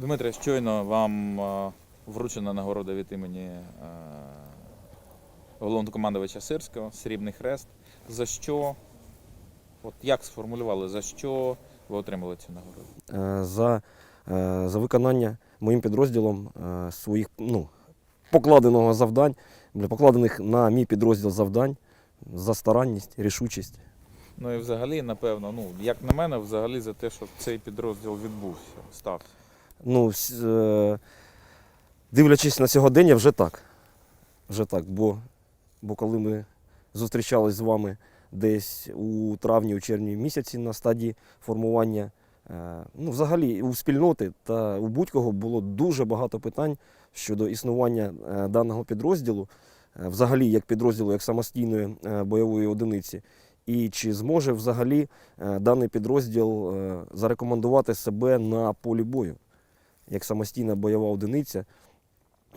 Дмитре, щойно вам е, вручена нагорода від імені е, головнокомандувача Сирського, Срібний Хрест. За що? От як сформулювали, за що ви отримали цю нагороду? е, за, за виконання моїм підрозділом своїх ну, покладеного завдань, покладених на мій підрозділ завдань за старанність, рішучість. Ну і взагалі, напевно, ну, як на мене, взагалі за те, щоб цей підрозділ відбувся, стався. Ну, е, дивлячись на сьогодення, вже так. Вже так. Бо, бо коли ми зустрічались з вами десь у травні, у червні місяці на стадії формування, е, ну, взагалі у спільноти та у будь-кого було дуже багато питань щодо існування е, даного підрозділу, взагалі як підрозділу, як самостійної бойової одиниці. І чи зможе взагалі даний підрозділ зарекомендувати себе на полі бою? Як самостійна бойова одиниця,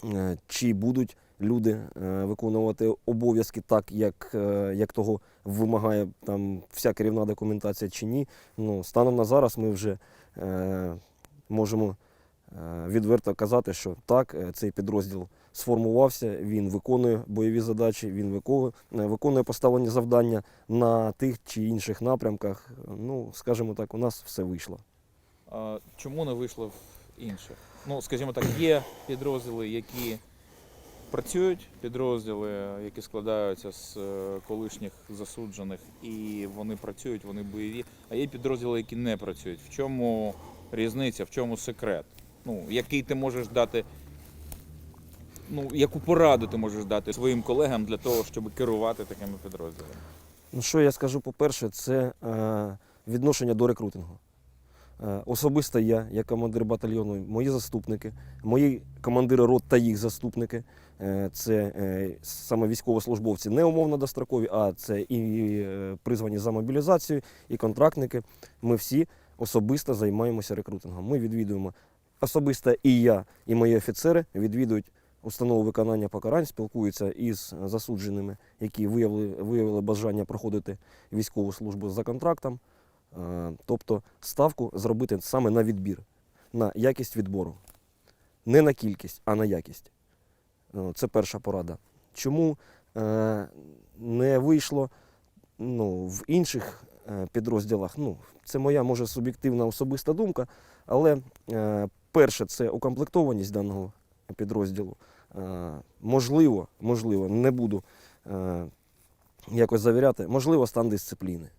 е, чи будуть люди е, виконувати обов'язки так, як, е, як того вимагає там вся керівна документація, чи ні. Ну, станом на зараз ми вже можемо відверто казати, що так, цей підрозділ сформувався, він виконує бойові задачі, він виконує, поставлені завдання на тих чи інших напрямках. Ну, скажімо так, у нас все вийшло. А чому не вийшло інших? Ну, скажімо так, є підрозділи, які працюють, підрозділи, які складаються з е, колишніх засуджених, і вони працюють, вони бойові. А є підрозділи, які не працюють. В чому різниця, в чому секрет? Ну, який ти можеш дати, ну, яку пораду ти можеш дати своїм колегам для того, щоб керувати такими підрозділами? Ну, що я скажу, по-перше, це е, відношення до рекрутингу. Е, особисто я, як командир батальйону, мої заступники, мої командири рот та їх заступники, е, це е, саме військовослужбовці не умовно дострокові, а це і призвані за мобілізацію, і контрактники. Ми всі особисто займаємося рекрутингом. Ми відвідуємо особисто і я, і мої офіцери відвідують установу виконання покарань, спілкуються із засудженими, які виявили, виявили бажання проходити військову службу за контрактом. Е, Тобто ставку зробити саме на відбір, на якість відбору. Не на кількість, а на якість. Е, Це перша порада. Чому е, не вийшло ну, в інших підрозділах? Ну, це моя, може, суб'єктивна особиста думка, але перше це укомплектованість даного підрозділу. Можливо, можливо, не буду якось завіряти, можливо, стан дисципліни.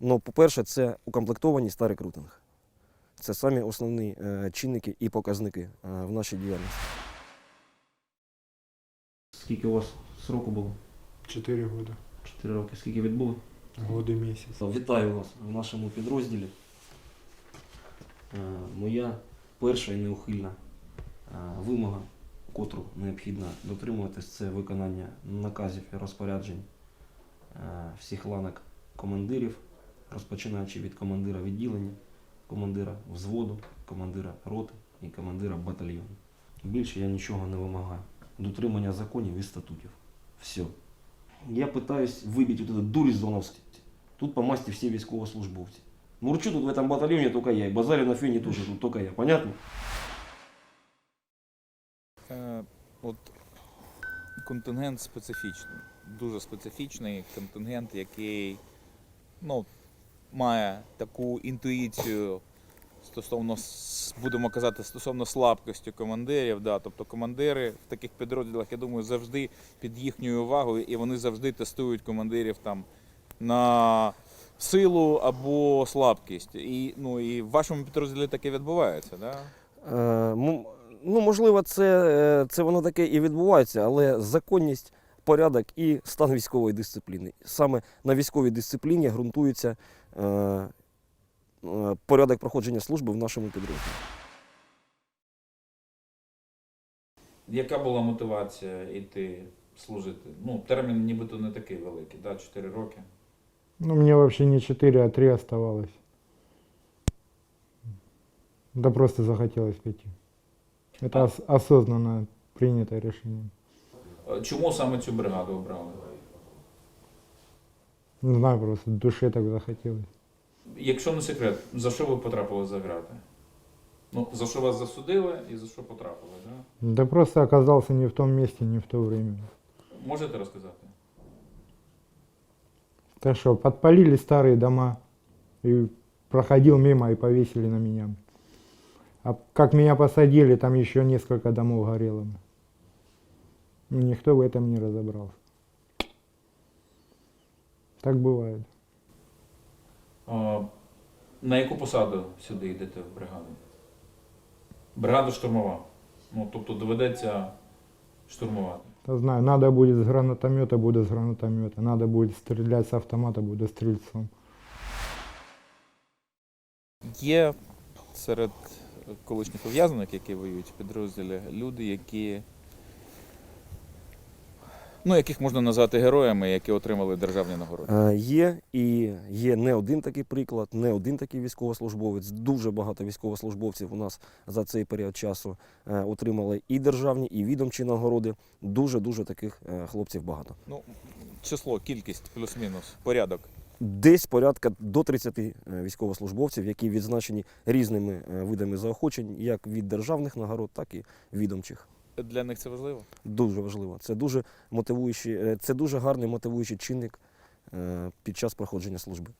Ну, по-перше, це укомплектованість та рекрутинг. Це самі основні е, чинники і показники е, в нашій діяльності. Скільки у вас сроку було? Чотири роки. Чотири роки. Скільки відбули? Годи місяць. Вітаю вас в нашому підрозділі. Е, Моя перша і неухильна е, вимога, котру необхідно дотримуватись, це виконання наказів і розпоряджень е, всіх ланок командирів, розпочинаючи від командира відділення, командира взводу, командира роти і командира батальйону. Більше я нічого не вимагаю. Дотримання законів і статутів. Все. Я пытаюсь выбить вот эту дурь из зоновской. Тут по масти все військовослужбовці. Мурчу тут в этом батальоне только я, и базарю на фене тоже тут только я. Понятно? Е, От контингент специфічний, дуже специфічний контингент, який ну, має таку інтуїцію стосовно, будемо казати, стосовно слабкості командирів. Да. Тобто командири в таких підрозділах, я думаю, завжди під їхньою увагою, і вони завжди тестують командирів там на силу або слабкість. І, ну, і в вашому підрозділі таке відбувається, да? Е, ну, можливо, це, е, це воно таке і відбувається, але законність, порядок і стан військової дисципліни. Саме на військовій дисципліні ґрунтується порядок проходження служби в нашому підрозділі. Яка була мотивація йти служити? Ну, термін нібито не такий великий, да? 4 роки. Ну, мне вообще не четыре, а три оставалось. Да просто захотелось пойти. Это ос- осознанно принятое решение. Е, Чому саме цю бригаду обрали? Не знаю, просто в душе так захотелось. Якщо не секрет, за що ви потрапили за грати? Ну, за що вас засудили і за що потрапили, да? Да просто оказался не в том месте, не в то время. Можете розказати? Так что подпалили старые дома и проходил мимо и повесили на меня. А как меня посадили, там еще несколько домов горело. Ну, никто в этом не разобрался. Так бывает. А, на яку посаду сюди йдете в бригаду? Бригада штурмова. Ну, тобто доведеться штурмувати. Да знаю, надо будет с гранатомета, буду с гранатомета. Надо будет стрелять с автомата, буду стрельцом. Є серед колишніх ув'язнених, які воюють в підрозділі, люди, які. Ну, яких можна назвати героями, які отримали державні нагороди. Е, Є і є не один такий приклад, не один такий військовослужбовець. Дуже багато військовослужбовців у нас за цей період часу е, отримали і державні, і відомчі нагороди. Дуже дуже таких е, хлопців багато. Ну, число, кількість, плюс-мінус, порядок. Десь порядка до 30 е, військовослужбовців, які відзначені різними е, видами заохочень, як від державних нагород, так і відомчих. Для них це важливо. Дуже важливо. Це дуже мотивуючий, е, це дуже гарний мотивуючий чинник е, під час проходження служби.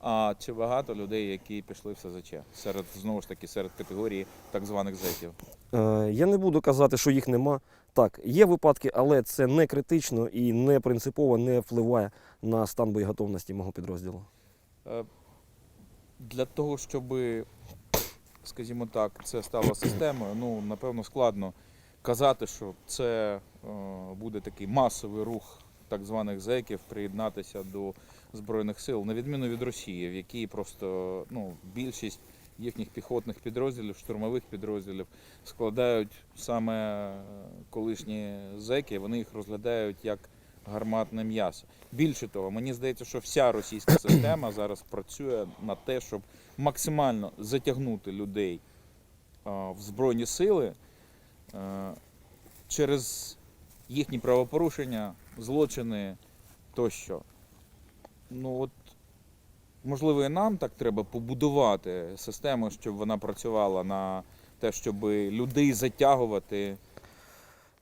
А чи багато людей, які пішли в СЗЧ? Серед знову ж таки серед категорії так званих зеків? Е, Я не буду казати, що їх нема. Так, є випадки, але це не критично і не принципово не впливає на стан боєготовності мого підрозділу. Е, Для того, щоб, скажімо так, це стало системою, ну, напевно, складно казати, що це е, буде такий масовий рух так званих зеків приєднатися до Збройних сил, на відміну від Росії, в якій просто ну, більшість їхніх піхотних підрозділів, штурмових підрозділів складають саме е, колишні зеки, вони їх розглядають як гарматне м'ясо. Більше того, мені здається, що вся російська система зараз працює на те, щоб максимально затягнути людей в Збройні сили е, через їхні правопорушення, злочини тощо. Ну от, можливо, і нам так треба побудувати систему, щоб вона працювала на те, щоб людей затягувати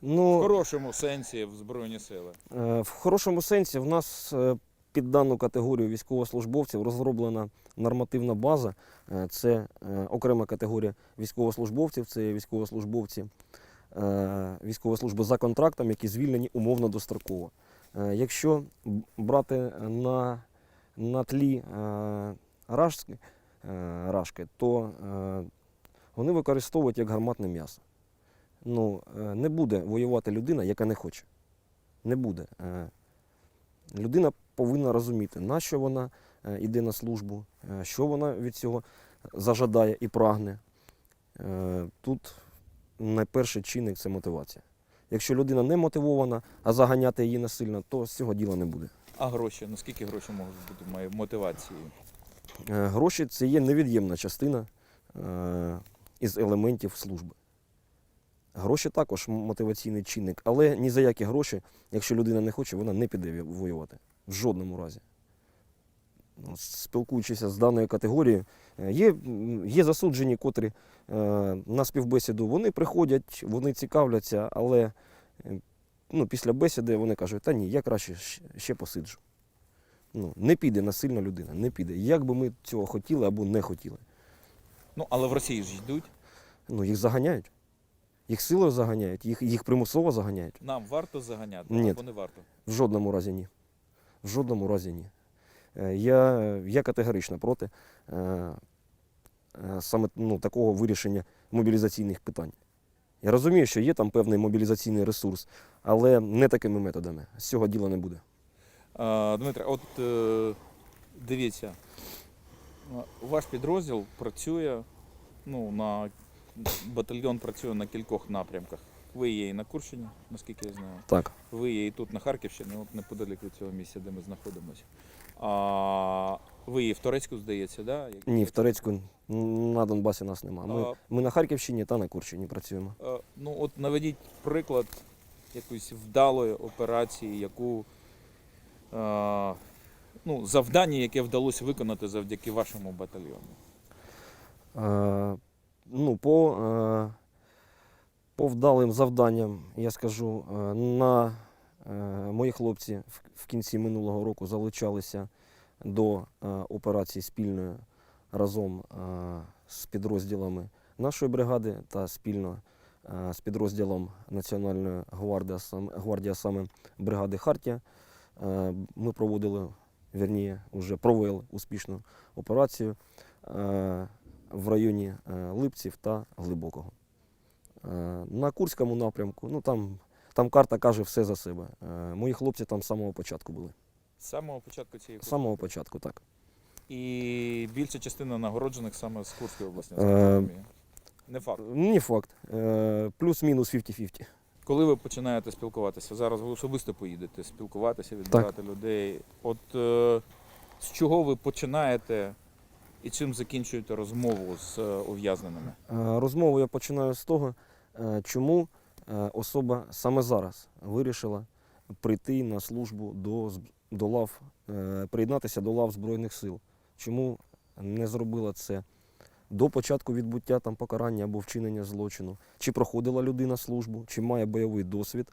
в Ну, хорошому сенсі в Збройні сили. Е, В хорошому сенсі в нас е, під дану категорію військовослужбовців розроблена нормативна база. Е, Це е, окрема категорія військовослужбовців, це військовослужбовці е, військової служби за контрактом, які звільнені умовно достроково. Якщо брати на, на тлі рашки, рашки, то вони використовують як гарматне м'ясо. Ну, не буде воювати людина, яка не хоче не буде. Людина повинна розуміти, на що вона е, йде на службу, е, що вона від цього зажадає і прагне. Е, Тут найперший чинник це мотивація. Якщо людина не мотивована, а заганяти її насильно, то з цього діла не буде. А гроші? Наскільки гроші можуть бути? Е, Гроші це є невід'ємна частина із елементів служби. Гроші також мотиваційний чинник, але ні за які гроші, якщо людина не хоче, вона не піде воювати. В жодному разі. Ну, Спілкуючися з даною категорією, е, є, є засуджені, котрі е, на співбесіду вони приходять, вони цікавляться, але е, ну, після бесіди вони кажуть, та ні, я краще ще посиджу. Ну, не піде насильно людина, не піде. Як би ми цього хотіли або не хотіли. Ну, але в Росії ж йдуть. Ну, їх заганяють. Їх силою заганяють, їх, їх примусово заганяють. Нам варто заганяти, Ні. або не варто. В жодному разі ні. В жодному разі ні. Е, Я, я категорично проти е, е, саме ну, такого вирішення мобілізаційних питань. Я розумію, що є там певний мобілізаційний ресурс, але не такими методами. З цього діла не буде. Дмитре, от дивіться, ваш підрозділ працює, ну, на батальйон працює на кількох напрямках. Ви є і на Курщині, наскільки я знаю. Так. Ви є і тут на Харківщині, от неподалік від цього місця, де ми знаходимося. А, ви є в Торецьку, здається, да? Ні, в Торецьку на Донбасі нас нема. Ми, А- ми на Харківщині та на Курщині працюємо. Е, Ну, от наведіть приклад якоїсь вдалої операції, яку е, ну, завдання, яке вдалося виконати завдяки вашому батальйону. Е, ну, по По вдалим завданням, я скажу, е, на е, мої хлопці в- кінці минулого року залучалися до е, операції спільної разом з підрозділами нашої бригади та спільно з підрозділом Національної гвардії, гвардії, саме бригади Хартія. Ми проводили, вірніше, вже провели успішну операцію в районі Липців та Глибокого. Е, На Курському напрямку, ну там, там карта каже все за себе. Е, Мої хлопці там з самого початку були. З самого початку цієї З самого початку, так. І більша частина нагороджених саме з Курської області. Е, розумію. Не факт. Не факт. Плюс-мінус 50-50. Коли ви починаєте спілкуватися, зараз ви особисто поїдете спілкуватися, відбирати людей. От е, з чого ви починаєте і чим закінчуєте розмову з ув'язненими? Розмову я починаю з того, чому е, особа саме зараз вирішила прийти на службу до, до лав, е, приєднатися до лав Збройних сил. Чому не зробила це до початку відбуття там покарання або вчинення злочину? Чи проходила людина службу, чи має бойовий досвід,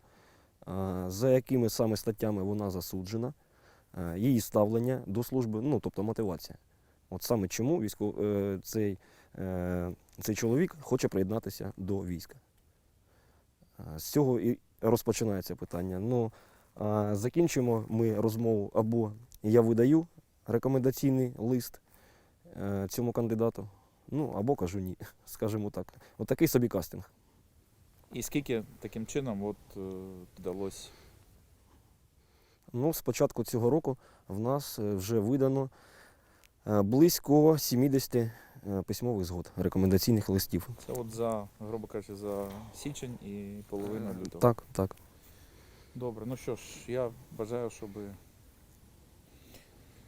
е, за якими саме статтями вона засуджена, е, її ставлення до служби, ну тобто мотивація. От саме чому військов... е, цей е, цей чоловік хоче приєднатися до війська. Е, З цього і розпочинається питання. Ну, а закінчуємо ми розмову або я видаю рекомендаційний лист е, цьому кандидату, ну або кажу ні, скажімо так. Отакий собі кастинг. І скільки таким чином от, е, вдалося? Ну, з початку цього року в нас вже видано близько 70 е, письмових згод, рекомендаційних листів. Це от за, грубо кажучи, за січень і половину лютого. Так, так. Добре, ну що ж, я бажаю, щоб,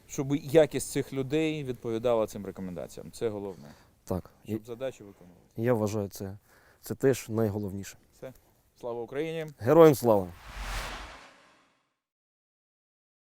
щоб якість цих людей відповідала цим рекомендаціям. Це головне. так. І Щоб задачі виконували. я вважаю, це, це теж найголовніше. Все. Слава Україні! Героям слава!